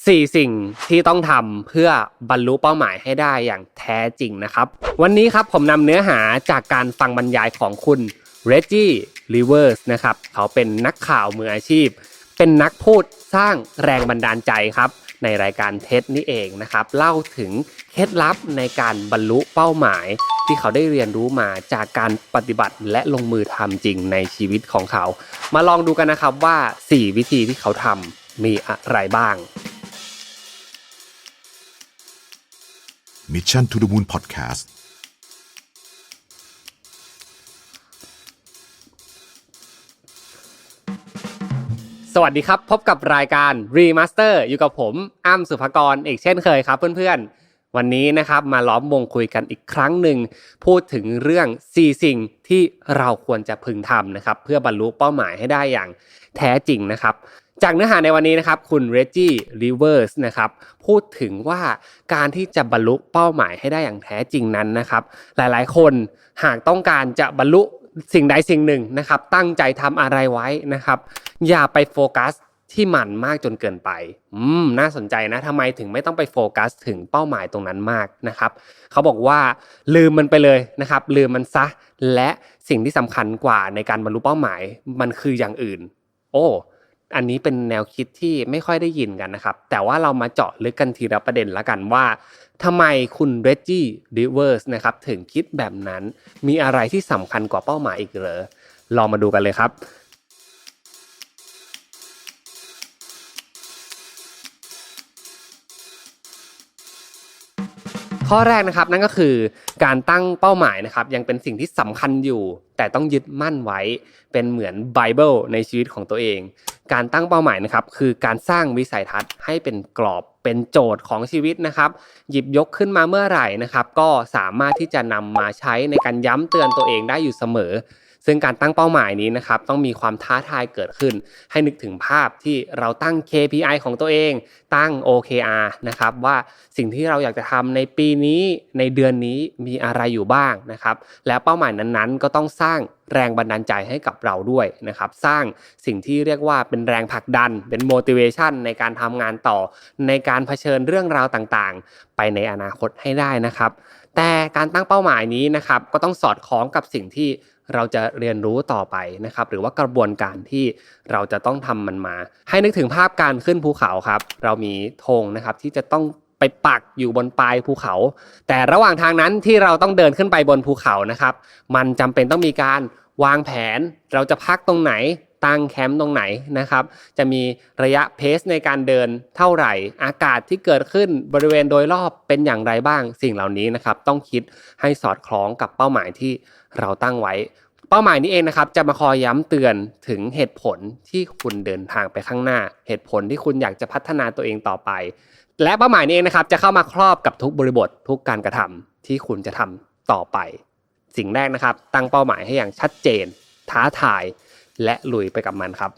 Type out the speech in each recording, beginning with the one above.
4สิ่งที่ต้องทำเพื่อบรรลุเป้าหมายให้ได้อย่างแท้จริงนะครับ วันนี้ครับผมนำเนื้อหาจากการฟังบรรยายของคุณ Reggie Rivers นะครับ เขาเป็นนักข่าวมืออาชีพ เป็นนักพูดสร้างแรงบันดาลใจครับ ในรายการเท็ดนี่เองนะครับ เล่าถึงเคล็ดลับในการบรรลุเป้าหมาย ที่เขาได้เรียนรู้มาจากการปฏิบัติและลงมือทำจริงในชีวิตของเขา มาลองดูกันนะครับว่า 4 วิธีที่เขาทำมีอะไรบ้าง Mission to the Moon Podcast สวัสดีครับ พบกับรายการ Remaster อยู่กับผมอ้ำสุภกรอีกเช่นเคยครับเพื่อนๆ วันนี้นะครับมาล้อมวงคุยกันอีกครั้งหนึ่ง พูดถึงเรื่อง 4 สิ่งที่เราควรจะพึงทำนะครับ เพื่อบรรลุเป้าหมายให้ได้อย่างแท้จริงนะครับ จากเนื้อหาในวันนี้นะครับ คุณ Reggie Rivers นะครับพูดถึงว่าการที่จะบรรลุเป้าหมายให้ได้อย่างแท้จริงนั้นนะครับ หลายๆ คนหากต้องการจะบรรลุสิ่งใดสิ่งหนึ่งนะครับ ตั้งใจทำอะไรไว้นะครับ อย่าไปโฟกัสที่มันมากจนเกินไป อืม น่าสนใจนะทำไมถึงไม่ต้องไปโฟกัสถึงเป้าหมายตรงนั้นมากนะครับ เขาบอกว่าลืมมันไปเลยนะครับ ลืมมันซะ และสิ่งที่สำคัญกว่าในการบรรลุเป้าหมายมันคืออย่างอื่น โอ้ อันนี้เป็นแนวคิดที่ไม่ค่อยได้ยินกันนะครับ แต่ว่าเรามาเจาะลึกกันทีละประเด็นละกันว่าทำไมคุณเรจจี้ดิเวอร์สนะครับถึงคิดแบบนั้น มีอะไรที่สำคัญกว่าเป้าหมายอีกเหรอลองมาดูกันเลยครับ ข้อแรกนะครับนั่นก็คือการตั้งเป้าหมายนะครับยังเป็นสิ่งที่สำคัญอยู่ แต่ต้องยึดมั่นไว้เป็นเหมือนไบเบิลในชีวิตของตัวเอง การตั้งเป้าหมายนะครับคือการสร้างวิสัยทัศน์ให้เป็นกรอบเป็นโจทย์ของชีวิตนะครับ หยิบยกขึ้นมาเมื่อไหร่นะครับ ก็สามารถที่จะนำมาใช้ในการย้ำเตือนตัวเองได้อยู่เสมอ ซึ่งการตั้งเป้าหมายนี้นะครับต้องมีความท้าทายเกิดขึ้น ให้นึกถึงภาพที่เราตั้ง KPI ของตัวเอง ตั้ง OKR นะครับว่าสิ่งที่เราอยากจะทำในปีนี้ในเดือนนี้มีอะไรอยู่บ้างนะครับแล้วเป้าหมายนั้นๆ ก็ต้องสร้างแรงบันดาลใจให้กับเราด้วยนะครับ สร้างสิ่งที่เรียกว่าเป็นแรงผลักดัน เป็น motivation ในการทำงานต่อ ในการเผชิญเรื่องราวต่างๆ ไปในอนาคตให้ได้นะครับ แต่การตั้งเป้าหมายนี้นะครับ ก็ต้องสอดคล้องกับสิ่งที่ เราจะเรียนรู้ต่อไปนะครับ หรือว่ากระบวนการที่เราจะต้องทำมันมา ให้นึกถึงภาพการขึ้นภูเขาครับ เรามีธงนะครับที่จะต้องไปปักอยู่บนปลายภูเขา แต่ระหว่างทางนั้นที่เราต้องเดินขึ้นไปบนภูเขานะครับ มันจำเป็นต้องมีการวางแผน เราจะพักตรงไหน ตั้งแคมป์ตรงไหนนะครับ จะมีระยะเพสในการเดินเท่าไหร่ อากาศที่เกิดขึ้นบริเวณโดยรอบเป็นอย่างไรบ้าง สิ่งเหล่านี้นะครับ ต้องคิดให้สอดคล้องกับเป้าหมายที่เราตั้งไว้ เป้าหมายนี้เองนะครับ จะมาคอยย้ำเตือนถึงเหตุผลที่คุณเดินทางไปข้างหน้า เหตุผลที่คุณอยากจะพัฒนาตัวเองต่อไป และเป้าหมายนี้เองนะครับ จะเข้ามาครอบกับทุกบริบททุกการกระทำที่คุณจะทำต่อไป สิ่งแรกนะครับ ตั้งเป้าหมายให้อย่างชัดเจน ท้าทาย และลุยไปกับมันครับ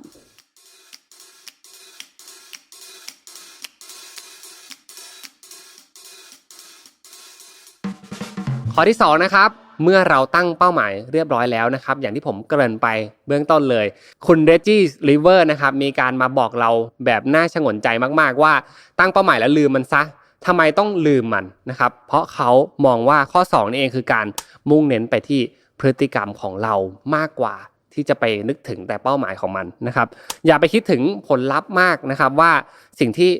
ข้อที่2นะครับเมื่อเราตั้งเป้าหมายเรียบร้อยแล้วนะครับ อย่างที่ผมเกริ่นไปเบื้องต้นเลย คุณเรจี้ลิเวอร์นะครับมีการมาบอกเราแบบน่าชงนใจมาก ๆ ว่าตั้งเป้าหมายแล้วลืมมันซะทำไมต้องลืมมันนะครับ เพราะเขามองว่าข้อ2นี่เองคือการมุ่งเน้นไปที่พฤติกรรมของเรามากกว่า ที่จะไปนึกถึงแต่เป้าหมายของมันนะครับ อย่าไปคิดถึงผลลัพธ์มากนะครับว่าสิ่งที่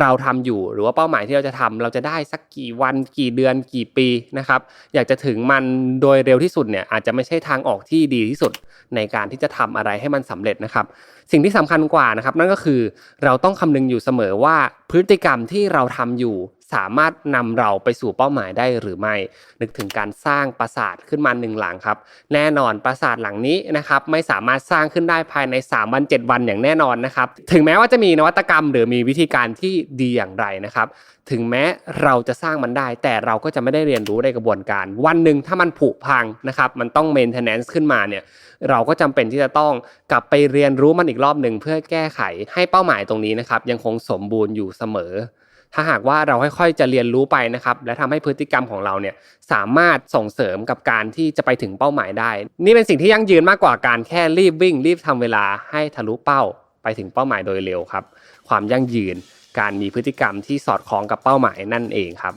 เราทำอยู่หรือว่าเป้าหมายที่เราจะทำเราจะได้สักกี่วันกี่เดือนกี่ปีนะครับ อยากจะถึงมันโดยเร็วที่สุดเนี่ยอาจจะไม่ใช่ทางออกที่ดีที่สุดในการที่จะทำอะไรให้มันสำเร็จนะครับ สิ่งที่สำคัญกว่านะครับ นั่นก็คือเราต้องคำนึงอยู่เสมอว่าพฤติกรรมที่เราทำอยู่ สามารถนำเราไปสู่เป้าหมายได้หรือไม่ นึกถึงการสร้างปราสาทขึ้นมาหนึ่งหลังครับ แน่นอนปราสาทหลังนี้นะครับไม่สามารถสร้างขึ้นได้ภายใน 3 วัน 7 วันอย่างแน่นอนนะครับ ถึงแม้ว่าจะมีนวัตกรรม หรือมีวิธีการที่ดีอย่างไรนะครับ ถึงแม้เราจะสร้างมันได้ แต่เราก็จะไม่ได้เรียนรู้ในกระบวนการ วันหนึ่งถ้ามันผุพังนะครับ มันต้อง maintenance ขึ้นมาเนี่ย เราก็จำเป็นที่จะต้องกลับไปเรียนรู้มันอีกรอบหนึ่งเพื่อแก้ไขให้เป้าหมายตรงนี้นะครับ ยังคงสมบูรณ์อยู่เสมอ ถ้าหากว่าเราค่อยๆจะเรียนรู้ไปนะครับ และทำให้พฤติกรรมของเราเนี่ยสามารถส่งเสริมกับการที่จะไปถึงเป้าหมายได้ นี่เป็นสิ่งที่ยั่งยืนมากกว่าการแค่รีบวิ่ง รีบทำเวลาให้ทะลุเป้าไปถึงเป้าหมายโดยเร็วครับ ความยั่งยืน การมีพฤติกรรมที่สอดคล้องกับเป้าหมายนั่นเองครับ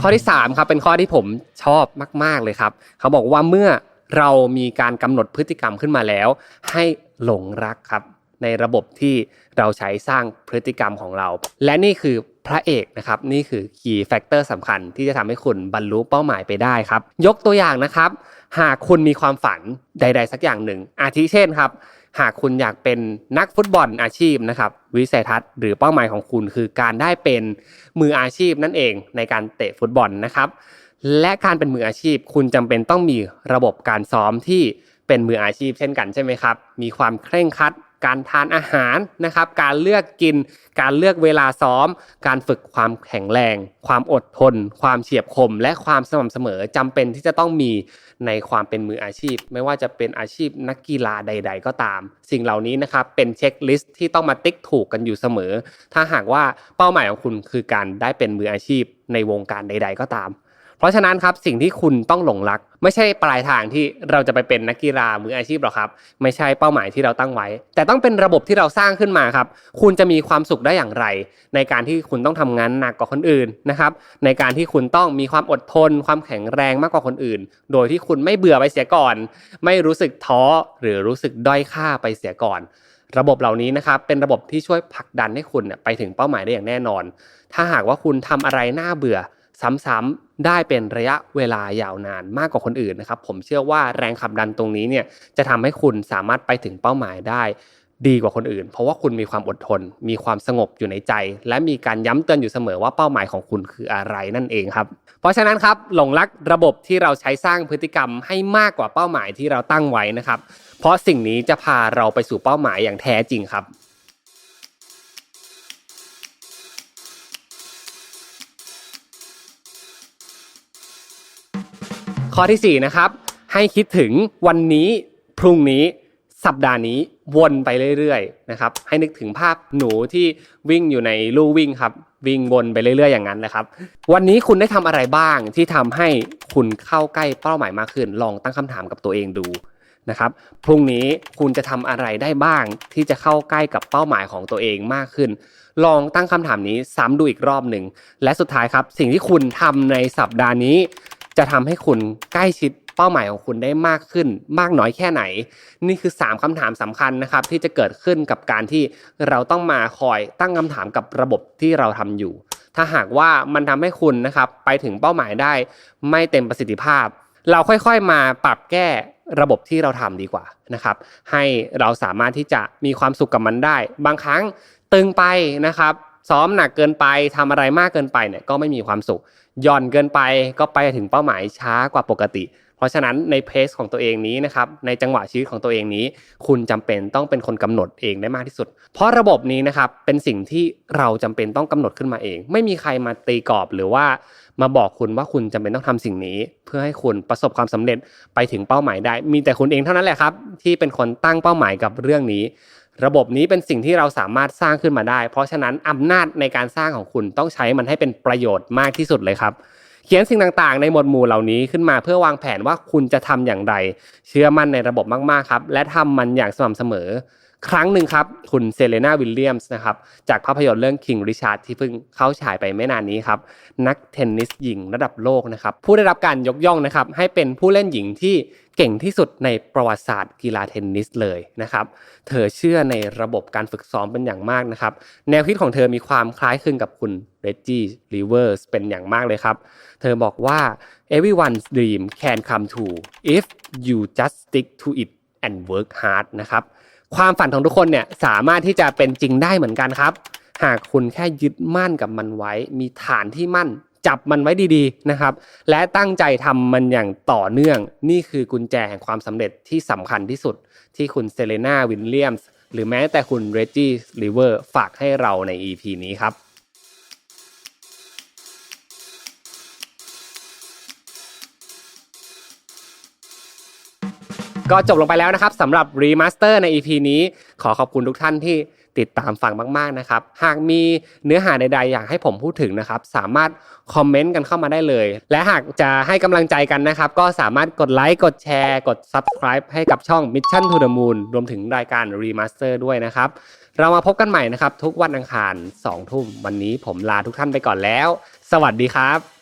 ข้อที่3ครับเป็นข้อที่ผมชอบมาก ๆเลยครับ เขาบอกว่าเมื่อ เรามีการกำหนดพฤติกรรมขึ้นมาแล้ว ให้หลงรักครับ ในระบบที่เราใช้สร้างพฤติกรรมของเรา และนี่คือพระเอกนะครับนี่คือ key factor สำคัญที่จะทำให้คุณบรรลุเป้าหมายไปได้ครับ ยกตัวอย่างนะครับ หากคุณมีความฝันใด ๆ สักอย่างหนึ่ง อาทิเช่นครับ หากคุณอยากเป็นนักฟุตบอลอาชีพนะครับวิสัยทัศน์หรือเป้าหมายของคุณคือการได้เป็นมืออาชีพนั่นเองในการเตะฟุตบอลนะครับ และการเป็นมืออาชีพ คุณจำเป็นต้องมีระบบการซ้อมที่เป็นมืออาชีพเช่นกันใช่ไหมครับ มีความเคร่งครัด การทานอาหารนะครับ การเลือกกิน การเลือกเวลาซ้อม การฝึกความแข็งแรง ความอดทน ความเฉียบคม และความสม่ำเสมอจำเป็นที่จะต้องมีในความเป็นมืออาชีพ ไม่ว่าจะเป็นอาชีพนักกีฬาใด ๆ ก็ตาม สิ่งเหล่านี้นะครับเป็นเช็คลิสต์ที่ต้องมาติ๊กถูกกันอยู่เสมอ ถ้าหากว่าเป้าหมายของคุณคือการได้เป็นมืออาชีพในวงการใด ๆ ก็ตาม เพราะฉะนั้นครับสิ่งที่คุณต้องหลงรัก ไม่ใช่ปลายทางที่เราจะไปเป็นนักกีฬามืออาชีพหรอกครับ ไม่ใช่เป้าหมายที่เราตั้งไว้ แต่ต้องเป็นระบบที่เราสร้างขึ้นมาครับ คุณจะมีความสุขได้อย่างไร ในการที่คุณต้องทำงานหนักกว่าคนอื่นนะครับ ในการที่คุณต้องมีความอดทน ความแข็งแรงมากกว่าคนอื่น โดยที่คุณไม่เบื่อไปเสียก่อน ไม่รู้สึกท้อหรือรู้สึกด้อยค่าไปเสียก่อนระบบเหล่านี้นะครับเป็นระบบที่ช่วยผลักดันให้คุณเนี่ยไปถึงเป้าหมายได้อย่างแน่นอน ถ้าหากว่าคุณทำอะไรน่าเบื่อ ซ้ำๆได้เป็นระยะเวลายาวนานมากกว่าคนอื่นนะครับ ผมเชื่อว่าแรงขับดันตรงนี้เนี่ยจะทำให้คุณสามารถไปถึงเป้าหมายได้ดีกว่าคนอื่น เพราะว่าคุณมีความอดทน มีความสงบอยู่ในใจ และมีการย้ำเตือนอยู่เสมอว่าเป้าหมายของคุณคืออะไรนั่นเองครับ เพราะฉะนั้นครับหลงรักระบบที่เราใช้สร้างพฤติกรรมให้มากกว่าเป้าหมายที่เราตั้งไว้นะครับ เพราะสิ่งนี้จะพาเราไปสู่เป้าหมายอย่างแท้จริงครับ ข้อที่ 4 นะครับ ให้คิดถึงวันนี้พรุ่งนี้สัปดาห์นี้วนไปเรื่อยๆนะครับให้นึกถึงภาพหนูที่วิ่งอยู่ในลู่วิ่งครับวิ่งวนไปเรื่อยๆอย่างนั้นนะครับ วันนี้คุณได้ทำอะไรบ้างที่ทำให้คุณเข้าใกล้เป้าหมายมากขึ้น ลองตั้งคำถามกับตัวเองดูนะครับพรุ่งนี้คุณจะทำอะไรได้บ้างที่จะเข้าใกล้กับเป้าหมายของตัวเองมากขึ้น ลองตั้งคำถามนี้ซ้ำดูอีกรอบหนึ่งและสุดท้ายครับ สิ่งที่คุณทำในสัปดาห์นี้ จะทำให้คุณใกล้ชิดเป้าหมายของคุณได้มากขึ้น มากน้อยแค่ไหน นี่คือ 3คำถามสำคัญนะครับ ที่จะเกิดขึ้นกับการที่เราต้องมาคอยตั้งคำถามกับระบบที่เราทำอยู่ ถ้าหากว่ามันทำให้คุณนะครับไปถึงเป้าหมายได้ไม่เต็มประสิทธิภาพ เราค่อยๆมาปรับแก้ระบบที่เราทำดีกว่านะครับ ให้เราสามารถที่จะมีความสุขกับมันได้ บางครั้งตึงไปนะครับ ซ้อมหนักเกินไปทำอะไรมากเกินไปเนี่ยก็ไม่มีความสุขหย่อนเกินไปก็ไปถึงเป้าหมายช้ากว่าปกติ เพราะฉะนั้นในเพสของตัวเองนี้นะครับในจังหวะชีวิตของตัวเองนี้ คุณจำเป็นต้องเป็นคนกำหนดเองได้มากที่สุด เพราะระบบนี้นะครับเป็นสิ่งที่เราจำเป็นต้องกำหนดขึ้นมาเอง ไม่มีใครมาตีกรอบหรือว่ามาบอกคุณว่าคุณจำเป็นต้องทำสิ่งนี้ เพื่อให้คุณประสบความสำเร็จไปถึงเป้าหมายได้ มีแต่คุณเองเท่านั้นแหละครับที่เป็นคนตั้งเป้าหมายกับเรื่องนี้ ระบบนี้เป็นสิ่งที่เราสามารถสร้างขึ้นมาได้ เพราะฉะนั้นอำนาจในการสร้างของคุณต้องใช้มันให้เป็นประโยชน์มากที่สุดเลยครับ เขียนสิ่งต่างๆ ในหมวดหมู่เหล่านี้ขึ้นมาเพื่อวางแผนว่าคุณจะทำอย่างไร เชื่อมั่นในระบบมากๆครับ และทำมันอย่างสม่ำเสมอ ครั้งหนึ่งครับ คุณเซเลนาวิลเลียมส์นะครับจากภาพยนตร์เรื่อง King Richard ที่เพิ่งเข้าฉายไปไม่นานนี้ครับ นักเทนนิสหญิงระดับโลกนะครับ ผู้ได้รับการยกย่องนะครับ ให้เป็นผู้เล่นหญิงที่เก่งที่สุดในประวัติศาสตร์กีฬาเทนนิสเลยนะครับ เธอเชื่อในระบบการฝึกซ้อมเป็นอย่างมากนะครับ แนวคิดของเธอมีความคล้ายคลึงกับคุณเรจจี้ลีเวอร์สเป็นอย่างมากเลยครับ เธอบอกว่า everyone's dream can come true if you just stick to it and work hard นะครับ ความฝันของทุกคนเนี่ยสามารถที่จะเป็นจริงได้เหมือนกันครับ หากคุณแค่ยึดมั่นกับมันไว้ มีฐานที่มั่นจับมันไว้ดีๆนะครับ และตั้งใจทำมันอย่างต่อเนื่อง นี่คือกุญแจแห่งความสำเร็จที่สำคัญที่สุด ที่คุณเซเลนาวินเลียมส์หรือแม้แต่คุณเรจจี้ลิเวอร์ฝากให้เราใน EP นี้ครับ ก็จบลงไปแล้วนะครับสำหรับรีมาสเตอร์ใน EP นี้ ขอขอบคุณทุกท่านที่ติดตามฟังมาก ๆ นะครับ หากมีเนื้อหาใด ๆ อยากให้ผมพูดถึงนะครับ สามารถคอมเมนต์กันเข้ามาได้เลย และหากจะให้กำลังใจกันนะครับ ก็สามารถกดไลค์ กดแชร์ กด Subscribe ให้กับช่อง Mission to the Moon รวมถึงรายการ Remaster ด้วยนะครับ เรามาพบกันใหม่นะครับ ทุกวันอังคาร2ทุ่มวันนี้ผมลาทุกท่านไปก่อนแล้ว สวัสดีครับ